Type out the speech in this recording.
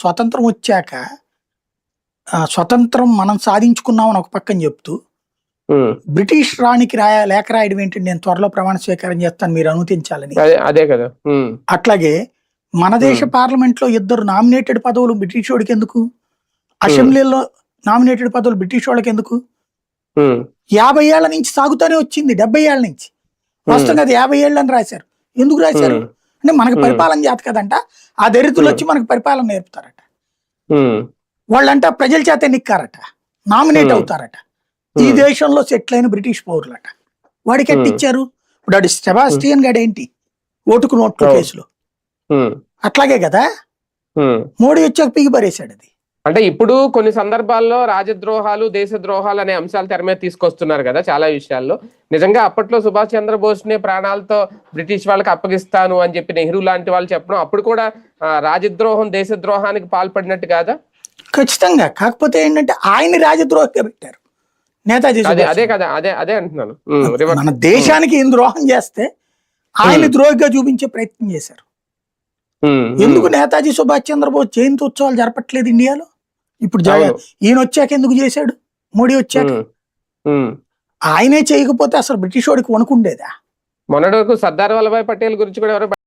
స్వతంత్రం వచ్చాక స్వతంత్రం మనం సాధించుకున్నామని ఒక పక్కన చెప్తూ. బ్రిటిష్ రాణికి రాయ లేఖ రాయడం ఏంటి నేను త్వరలో ప్రమాణ స్వీకారం చేస్తాను మీరు అనుమతించాలని అదే కదా. అట్లాగే మన దేశ. పార్లమెంట్లో ఇద్దరు నామినేటెడ్ పదవులు బ్రిటిష్ వాడికి ఎందుకు అసెంబ్లీలో నామినేటెడ్ పదవులు బ్రిటిష్ వాళ్ళకి ఎందుకు. యాభై ఏళ్ళ నుంచి సాగుతూనే వచ్చింది డెబ్బై ఏళ్ళ నుంచి వాస్తవంగా అది యాభై ఏళ్ళు అని రాశారు ఎందుకు రాశారు. అంటే మనకు. పరిపాలన చేత కదంట ఆ దరిద్రులు. వచ్చి మనకు పరిపాలన నేర్పుతారట. వాళ్ళంట ప్రజల చేత ఎన్నికారట నామినేట్. అవుతారట ఈ. దేశంలో సెటిల్ అయిన బ్రిటిష్ పౌరులట వాడికి. ఎట్టిచ్చారు ఇప్పుడు వాడు సెబాస్టియన్ గడ్ ఏంటి ఓటుకు నోట్లు. కేసులో. అట్లాగే కదా. మోడీ వచ్చాక పీకి పరేశాడు అది అంటే ఇప్పుడు కొన్ని సందర్భాల్లో రాజద్రోహాలు దేశద్రోహాలు అనే అంశాలు తెర మీద తీసుకొస్తున్నారు కదా చాలా విషయాల్లో నిజంగా అప్పట్లో సుభాష్ చంద్రబోస్ నే ప్రాణాలతో బ్రిటిష్ వాళ్ళకి అప్పగిస్తాను అని చెప్పి నెహ్రూ లాంటి వాళ్ళు చెప్పడం అప్పుడు కూడా రాజద్రోహం దేశద్రోహానికి పాల్పడినట్టు కాదా ఖచ్చితంగా కాకపోతే ఏంటంటే ఆయన రాజద్రోహంగా పెట్టారు నేతాజీ అదే కదా అదే అదే అంటున్నాను. మన దేశానికి ఈయన ద్రోహం చేస్తే ఆయన. ద్రోహిగా చూపించే ప్రయత్నం చేశారు. ఎందుకు నేతాజీ సుభాష్ చంద్రబోస్ జయంతి ఉత్సవాలు జరపట్లేదు ఇండియాలో? ఇప్పుడు. ఈయన వచ్చాక ఎందుకు చేశాడు? మోడీ వచ్చాక. ఆయనే చేయకపోతే అసలు బ్రిటిష్ వాడికి వణుకుండేదా? మొన్నటి వరకు సర్దార్ వల్లభాయ్ పటేల్ గురించి కూడా ఎవరో